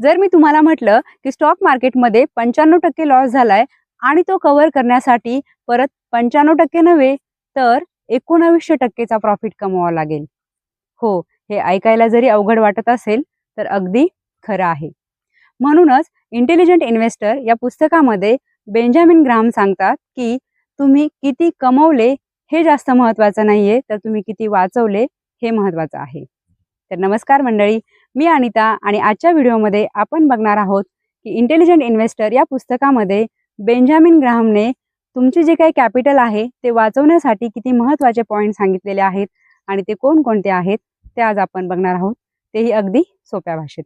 जर मी तुम्हाला म्हटलं की स्टॉक मार्केटमध्ये पंच्याण्णव टक्के लॉस झालाय आणि तो कव्हर करण्यासाठी परत पंच्याण्णव टक्के नव्हे तर एकोणावीसशे टक्केचा प्रॉफिट कमवावा लागेल. हो हे ऐकायला जरी अवघड वाटत असेल तर अगदी खरं आहे. म्हणूनच इंटेलिजंट इन्व्हेस्टर या पुस्तकामध्ये बेंजामिन ग्राम सांगतात की तुम्ही किती कमवले हे जास्त महत्त्वाचं नाहीये तर तुम्ही किती वाचवले हे महत्त्वाचं आहे. तर नमस्कार मंडळी मी अनिता आणि आजच्या व्हिडिओमध्ये आपण बघणार आहोत की इंटेलिजंट इन्व्हेस्टर या पुस्तकामध्ये बेंजामिन ग्राहमने तुमचे जे काही कॅपिटल आहे ते वाचवण्यासाठी किती महत्त्वाचे पॉईंट सांगितलेले आहेत आणि ते कोणकोणते आहेत ते आज आपण बघणार आहोत. तेही अगदी सोप्या भाषेत.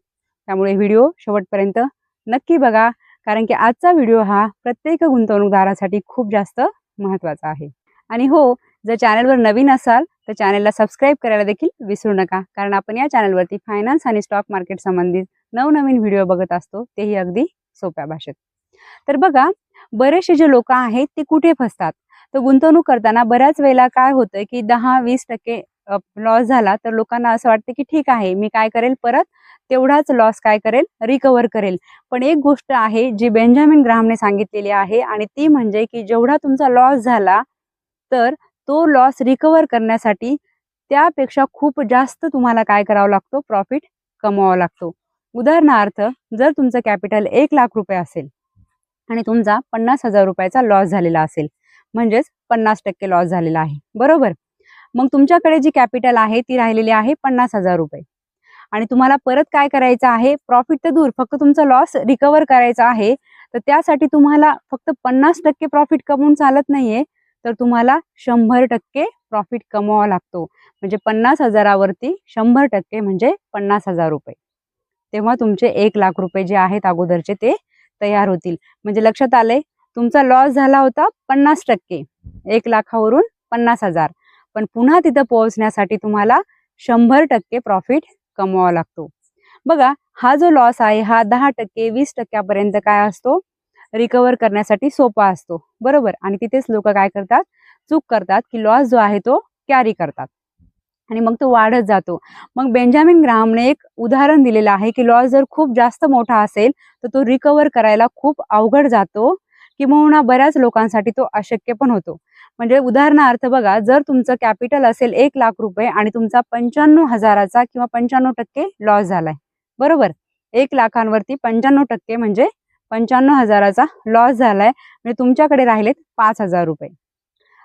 त्यामुळे व्हिडिओ शेवटपर्यंत नक्की बघा कारण की आजचा व्हिडिओ हा प्रत्येक गुंतवणूकदारासाठी खूप जास्त महत्त्वाचा आहे. आणि हो जर चॅनलवर नवीन असाल तर चॅनलला सबस्क्राईब करायला देखील विसरू नका. कारण आपण या चॅनलवरती फायनान्स आणि स्टॉक मार्केट संबंधित नवनवीन व्हिडिओ बघत असतो तेही अगदी सोप्या भाषेत. तर बघा बरेचसे जे लोक आहेत ते कुठे फसतात? तर गुंतवणूक करताना बऱ्याच वेळेला काय होतं की दहा वीस टक्के लॉस झाला तर लोकांना असं वाटतं की ठीक आहे मी काय करेल परत? तेवढाच लॉस काय करेल? रिकवर करेल. पण एक गोष्ट आहे जी बेंजामिन ग्राहमने सांगितलेली आहे आणि ती म्हणजे की जेवढा तुमचा लॉस झाला तर तो लॉस रिकवर करण्यासाठी त्यापेक्षा खूप जास्त तुम्हाला काय करावं लागतो? प्रॉफिट कमवावा लागतो. उदाहरणार्थ जर तुमचं कॅपिटल एक लाख रुपये असेल आणि तुमचा पन्नास हजार रुपयाचा लॉस झालेला असेल म्हणजेच पन्नास टक्के लॉस झालेला आहे. बरोबर? मग तुमच्याकडे जी कॅपिटल आहे ती राहिलेली आहे पन्नास हजार रुपये. आणि तुम्हाला परत काय करायचं आहे? प्रॉफिट तर दूर फक्त तुमचा लॉस रिकवर करायचा आहे तर त्यासाठी तुम्हाला फक्त पन्नास टक्के प्रॉफिट कमवून चालत नाहीये. तर तुम्हाला शंभर टक्के प्रॉफिट कमवावा लागतो. म्हणजे पन्नास हजारावरती शंभर टक्के म्हणजे पन्नास हजार रुपये. तेव्हा तुमचे एक लाख रुपये जे आहेत अगोदरचे ते तयार होतील. म्हणजे लक्षात आले तुमचा लॉस झाला होता पन्नास टक्के. एक लाखावरून पन्नास हजार. पण पुन्हा तिथं पोहोचण्यासाठी तुम्हाला शंभर टक्के प्रॉफिट कमवावा लागतो. बघा हा जो लॉस आहे हा दहा टक्के वीस टक्क्यापर्यंत काय असतो? रिकवर करण्यासाठी सोपा असतो. बरोबर? आणि तिथेच लोक काय करतात? चूक करतात की लॉस जो आहे तो कॅरी करतात. आणि मग तो वाढत जातो. मग बेंजामिन ग्राहमने एक उदाहरण दिलेलं आहे की लॉस जर खूप जास्त मोठा असेल तर तो रिकवर करायला खूप अवघड जातो किंवा बऱ्याच लोकांसाठी तो अशक्य पण होतो. म्हणजे उदाहरणार्थ बघा जर तुमचं कॅपिटल असेल एक लाख रुपये आणि तुमचा पंच्याण्णव हजाराचा किंवा पंच्याण्णव टक्के लॉस झालाय. बरोबर? एक लाखांवरती पंच्याण्णव टक्के म्हणजे पंच्याण्णव हजाराचा लॉस झालाय. म्हणजे तुमच्याकडे राहिलेत पाच हजार रुपये.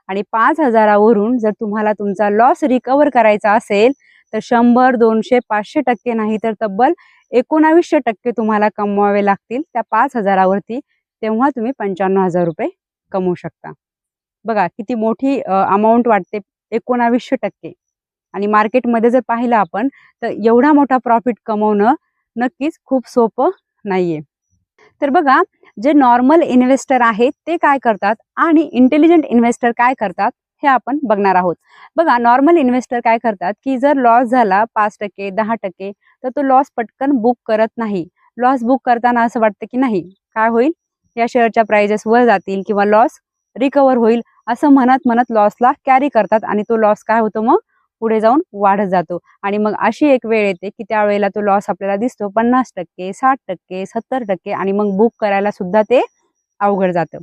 आणि पाच हजारावरून जर तुम्हाला तुमचा लॉस रिकवर करायचा असेल तर शंभर दोनशे पाचशे टक्के नाही तर तब्बल एकोणावीसशे टक्के तुम्हाला कमवावे लागतील. त्या पाच हजारावरती तेव्हा तुम्ही पंच्याण्णव हजार रुपये कमवू शकता. बघा किती मोठी अमाऊंट वाटते एकोणावीसशे टक्के. आणि मार्केटमध्ये जर पाहिलं आपण तर एवढा मोठा प्रॉफिट कमवणं नक्कीच खूप सोपं नाहीये. तर बघा जे नॉर्मल इन्व्हेस्टर आहेत ते काय करतात आणि इंटेलिजंट इन्व्हेस्टर काय करतात हे आपण बघणार आहोत. बघा नॉर्मल इन्व्हेस्टर काय करतात की जर लॉस झाला पाच टक्के दहा टक्के तर तो लॉस पटकन बुक करत नाही. लॉस बुक करताना असं वाटतं की नाही काय होईल? या शेअरच्या प्राइजेस वर जातील किंवा लॉस रिकवर होईल असं म्हणत म्हणत लॉसला कॅरी करतात आणि तो लॉस काय होतो मग? पुढे जाऊन वाढत जातो. आणि मग अशी एक वेळ येते की त्यावेळेला तो लॉस आपल्याला दिसतो पन्नास टक्के साठ टक्के सत्तर टक्के आणि मग बुक करायला सुद्धा ते अवघड जातं.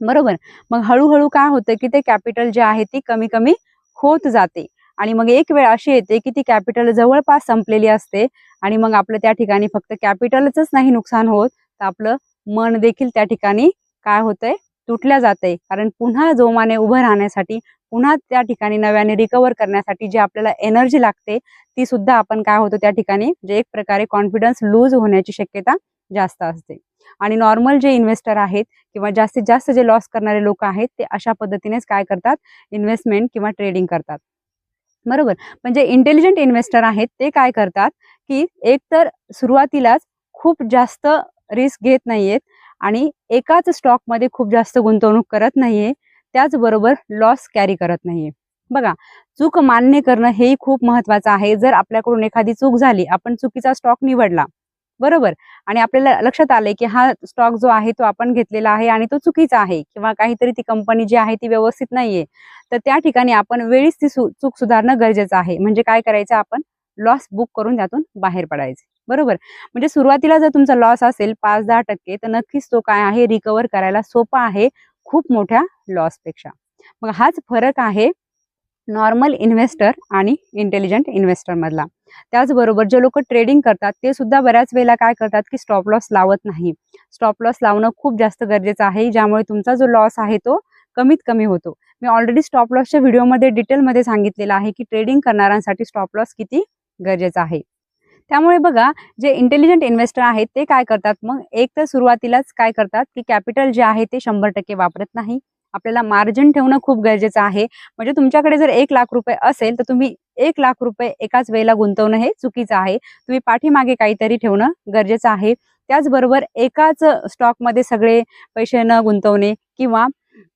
बरोबर? मग हळूहळू काय होतं की ते कॅपिटल जे आहे ती कमी कमी होत जाते. आणि मग एक वेळ अशी येते की ती कॅपिटल जवळपास संपलेली असते आणि मग आपलं त्या ठिकाणी फक्त कॅपिटलच नाही नुकसान होत तर आपलं मन देखील त्या ठिकाणी काय होतंय? तुटल्या जाते कारण पुन्हा जोमाने उभं राहण्यासाठी पुन्हा त्या ठिकाणी नव्याने रिकवर करण्यासाठी जी आपल्याला एनर्जी लागते ती सुद्धा आपण काय होतो त्या ठिकाणी म्हणजे एक प्रकारे कॉन्फिडन्स लूज होण्याची शक्यता जास्त असते. आणि नॉर्मल जे इन्व्हेस्टर आहेत किंवा जास्तीत जास्त जे लॉस करणारे लोक आहेत ते अशा पद्धतीनेच काय करतात? इन्व्हेस्टमेंट किंवा ट्रेडिंग करतात. बरोबर? म्हणजे इंटेलिजंट इन्व्हेस्टर आहेत ते काय करतात की एक तर सुरुवातीलाच खूप जास्त रिस्क घेत नाहीयेत आणि एकाच स्टॉकमध्ये खूप जास्त गुंतवणूक करत नाहीये. त्याचबरोबर लॉस कॅरी करत नाहीये. बघा चूक मान्य करणं हेही खूप महत्वाचं आहे. जर आपल्याकडून एखादी चूक झाली आपण चुकीचा स्टॉक निवडला बरोबर? आणि आपल्याला लक्षात आलंय की हा स्टॉक जो आहे तो आपण घेतलेला आहे आणि तो चुकीचा आहे किंवा काहीतरी ती कंपनी जी आहे ती व्यवस्थित नाहीये तर त्या ठिकाणी आपण वेळीच ती चूक सुधारणं गरजेचं आहे. म्हणजे काय करायचं? आपण लॉस बुक करून त्यातून बाहेर पडायचे. बरोबर? म्हणजे सुरुवातीला जर तुमचा लॉस असेल पाच दहा टक्के तर नक्कीच तो काय आहे? रिकवर करायला सोपा आहे. खूप मोठ्या लॉसपेक्षा मग हाच फरक आहे नॉर्मल इन्व्हेस्टर आणि इंटेलिजंट इन्व्हेस्टर मधला. त्याचबरोबर जे लोक ट्रेडिंग करतात ते सुद्धा बऱ्याच वेळेला काय करतात की स्टॉप लॉस लावत नाही. स्टॉप लॉस लावणं खूप जास्त गरजेचं आहे ज्यामुळे तुमचा जो लॉस आहे तो कमीत कमी होतो. मी ऑलरेडी स्टॉप लॉसच्या व्हिडिओमध्ये डिटेलमध्ये सांगितलेलं आहे की ट्रेडिंग करणाऱ्यांसाठी स्टॉप लॉस किती गरजेचं आहे. त्यामुळे बघा जे इंटेलिजंट इन्व्हेस्टर आहेत ते काय करतात मग? एक तर सुरुवातीलाच काय करतात की कॅपिटल जे आहे ते शंभर टक्के वापरत नाही. आपल्याला मार्जिन ठेवणं खूप गरजेचं आहे. म्हणजे तुमच्याकडे जर एक लाख रुपये असेल तर तुम्ही एक लाख रुपये एकाच वेळेला गुंतवणं हे चुकीचं आहे. तुम्ही पाठीमागे काहीतरी ठेवणं गरजेचं आहे. त्याचबरोबर एकाच स्टॉकमध्ये सगळे पैसे न गुंतवणे किंवा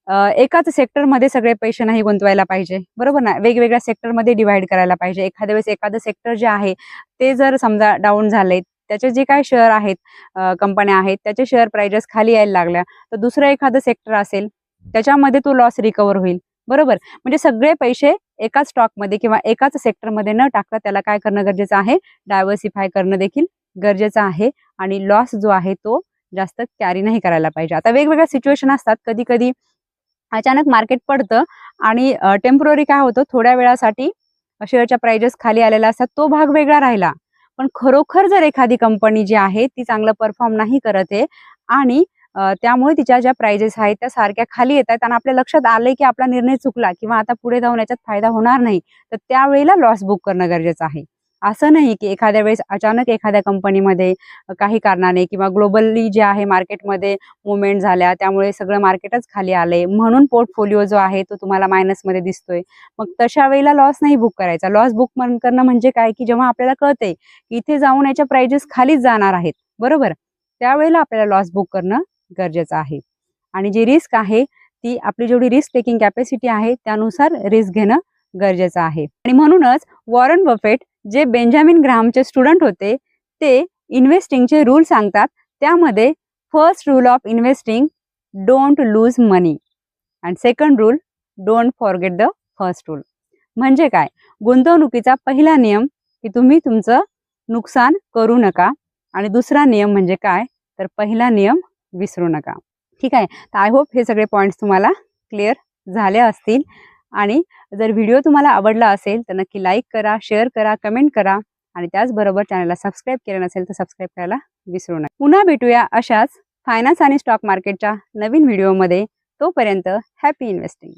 एकाच सेक्टरमध्ये सगळे पैसे नाही गुंतवायला पाहिजे. बरोबर ना? वेगवेगळ्या सेक्टरमध्ये डिव्हाइड करायला पाहिजे. एखाद्या वेळेस एखादं सेक्टर जे आहे ते जर समजा डाऊन झाले त्याचे जे काय शेअर आहेत कंपन्या आहेत त्याचे शेअर प्राइजेस खाली यायला लागल्या तर दुसरं एखादं सेक्टर असेल त्याच्यामध्ये तो लॉस रिकवर होईल. बरोबर? म्हणजे सगळे पैसे एकाच स्टॉकमध्ये किंवा एकाच सेक्टरमध्ये न टाकता त्याला काय करणं गरजेचं आहे? डायव्हर्सिफाय करणं देखील गरजेचं आहे आणि लॉस जो आहे तो जास्त कॅरी नाही करायला पाहिजे. आता वेगवेगळ्या सिच्युएशन असतात. कधी कधी अचानक मार्केट पडतं आणि टेंपररी काय होतं थोड्या वेळासाठी शेअरच्या प्राइजेस खाली आलेला असतात तो भाग वेगळा राहिला. पण खरोखर जर एखादी कंपनी जी आहे ती चांगलं परफॉर्म नाही करत आहे आणि त्यामुळे तिच्या ज्या प्राइजेस आहेत त्या सारख्या खाली येत आहेत आणि आपल्या लक्षात आलंय की आपला निर्णय चुकला किंवा आता पुढे जाऊन याच्यात फायदा होणार नाही तर त्यावेळेला लॉस बुक करणं गरजेचं आहे. असं नाही की एखाद्या वेळेस अचानक एखाद्या कंपनीमध्ये काही कारणाने किंवा ग्लोबली जे आहे मार्केटमध्ये मुवमेंट झाल्या त्यामुळे सगळं मार्केटच खाली आलंय. म्हणून पोर्टफोलिओ जो आहे तो तुम्हाला मायनसमध्ये दिसतोय. मग तशा वेळेला लॉस नाही बुक करायचा. लॉस बुक करणं म्हणजे काय? की जेव्हा आपल्याला कळतंय की इथे जाऊन याच्या प्राइजेस खालीच जाणार आहेत. बरोबर? त्यावेळेला आपल्याला लॉस बुक करणं गरजेचं आहे. आणि जी रिस्क आहे ती आपली जेवढी रिस्क टेकिंग कॅपॅसिटी आहे त्यानुसार रिस्क घेणं गरजेचं आहे. आणि म्हणूनच वॉरन बफेट जे बेंजामिन ग्रामचे स्टुडंट होते ते इन्व्हेस्टिंगचे रूल सांगतात. त्यामध्ये first rule of investing don't lose money and second rule don't forget the first rule म्हणजे काय? गुंतवणुकीचा पहिला नियम की तुम्ही तुमचं नुकसान करू नका. आणि दुसरा नियम म्हणजे काय? तर पहिला नियम विसरू नका. ठीक आहे? तर आय होप हे सगळे पॉईंट्स तुम्हाला क्लिअर झाले असतील. आणि जर व्हिडिओ तुम्हाला आवडला असेल तर नक्की लाईक करा शेअर करा कमेंट करा आणि त्याचबरोबर चॅनलला सबस्क्राईब केलं नसेल तर सबस्क्राईब करायला विसरू नका. पुन्हा भेटूया अशाच फायनान्स आणि स्टॉक मार्केटच्या नवीन व्हिडिओमध्ये तोपर्यंत हॅपी इन्व्हेस्टिंग